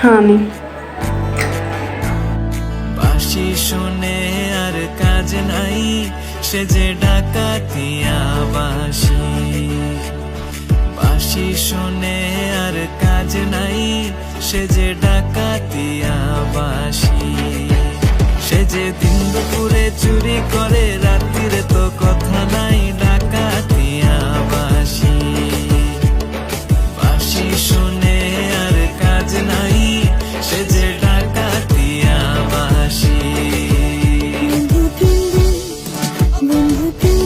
হ্যাঁ আমি। বাসি শুনে আর কাজ নাই, সে যে ডাকাতিয়া বাসি বাসি শুনে আর কাজ নাই, সে যে ডাকাতিয়া বাসি সে যে দিন দুপুরে চুরি করে, রাত্রিরে তো কথা নাই বন্ধু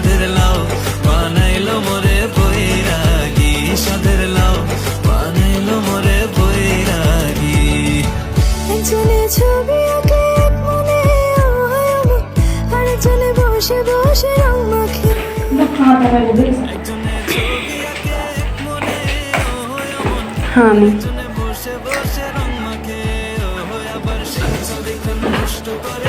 সাদের লাও বানাইলো মোরে বৈরাগী। সাদের লাও বানাইলো মোরে বৈরাগী। চলে ছবি আঁকে মনে আর চলে বসে বসে রং মাখে। হ্যাঁ আমি। বসে বসে রং মাখে। ও আবার সেই ছবি নষ্ট করে